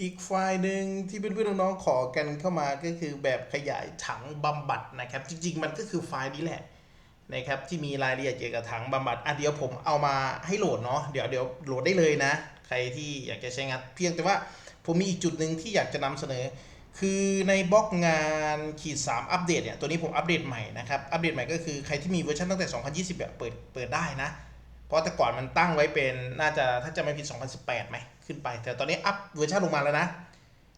อีกไฟล์หนึ่งที่เพื่อนๆน้องๆขอกันเข้ามาก็คือแบบขยายถังบำบัดนะครับ จริงๆ มันก็คือไฟล์นี้แหละนะครับที่มีรายละเอียดเกี่ยวกับถังบำบัดอะเดี๋ยวผมเอามาให้โหลดเนาะเดี๋ยวเดี๋ยวโหลดได้เลยนะ ใครที่อยากจะใช้งาน เพียงแต่ว่าผมมีอีกจุดหนึ่งที่อยากจะนำเสนอ คือในบล็อกงานขีด 3 อัปเดตเนี่ยตัวนี้ผมอัปเดตใหม่นะครับอัปเดตใหม่ก็คือใครที่มีเวอร์ชันตั้งแต่ 2020 แบบเปิดเปิดได้นะ เพราะแต่ก่อนมันตั้งไว้เป็นน่าจะถ้าจะไม่ผิด 2018ไหมขึ้นไป แต่ตอนนี้อัพเวอร์ชันลงมาแล้วนะ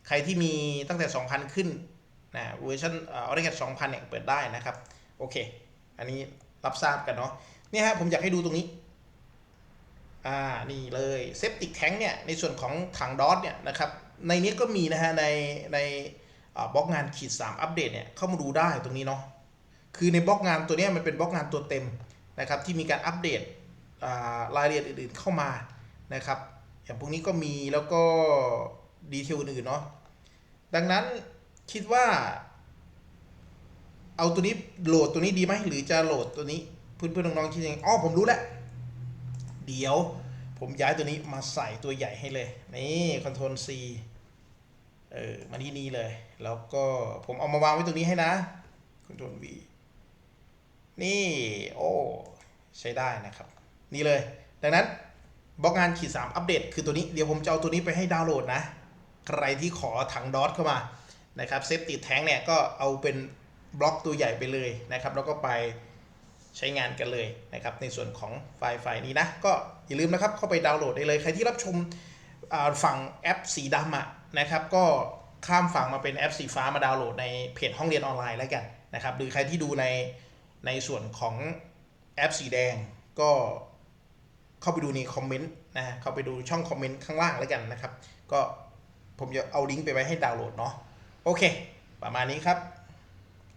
ใครที่มีตั้งแต่ 2,000 ขึ้นนะเวอร์ชันออริจิน2,000เนี่ยเปิดได้นะครับ โอเค อันนี้รับทราบกันเนาะเนี่ยฮะผมอยากให้ดูตรงนี้ อ่า นี่เลยเซฟติกแทงเนี่ย ในส่วนของถังดอทเนี่ยนะครับ ในนี้ก็มีนะฮะ ในในบล็อกงานขีด3อัปเดตเนี่ย เข้ามาดูได้ตรงนี้เนาะคือในบล็อกงานตัวนี้มันเป็นบล็อกงานตัวเต็มนะครับ ที่มีการอัปเดต รายละเอียดอื่นๆเข้ามานะครับอย่างพวกนี้ก็มีแล้วก็ดีเทลอื่นๆเนาะดังนั้นคิดว่า เอาตัวนี้โหลดตัวนี้ดีไหมหรือจะโหลดตัวนี้เพื่อนๆน้องๆคิดยังไงอ๋อผมรู้แล้วเดี๋ยวผมย้ายตัวนี้มาใส่ตัวใหญ่ให้เลย นี่คอนโทรล C เออมาที่นี่เลย แล้วก็ผมเอามาวางไว้ตรงนี้ให้นะคอนโทรล V นี่ โอ้ ใช้ได้นะครับ นี่เลย ดังนั้นบล็อกงานขีด3อัปเดตคือตัวนี้เดี๋ยวผมจะเอาตัวนี้ไปให้ดาวน์โหลดนะ ใครที่ขอถังดอทเข้ามานะครับเซฟติดแท้งเนี่ยก็เอาเป็นบล็อกตัวใหญ่ไปเลยนะครับ แล้วก็ไปใช้งานกันเลยนะครับ ในส่วนของไฟล์ไฟล์นี้นะ ก็อย่าลืมนะครับเข้าไปดาวน์โหลดได้เลย ใครที่รับชมฝั่งแอปสีดำอะนะครับ ก็ข้ามฝั่งมาเป็นแอปสีฟ้ามาดาวน์โหลดในเพจห้องเรียนออนไลน์แล้วกันนะครับ หรือใครที่ดูในในส่วนของแอปสีแดงก็ เข้าไปดูในคอมเมนต์นะฮะเข้าไปดูช่องคอมเมนต์ข้างล่างแล้วกันนะครับ ก็ผมจะเอาลิงก์ไปไว้ให้ดาวน์โหลดเนาะโอเค ประมาณนี้ครับ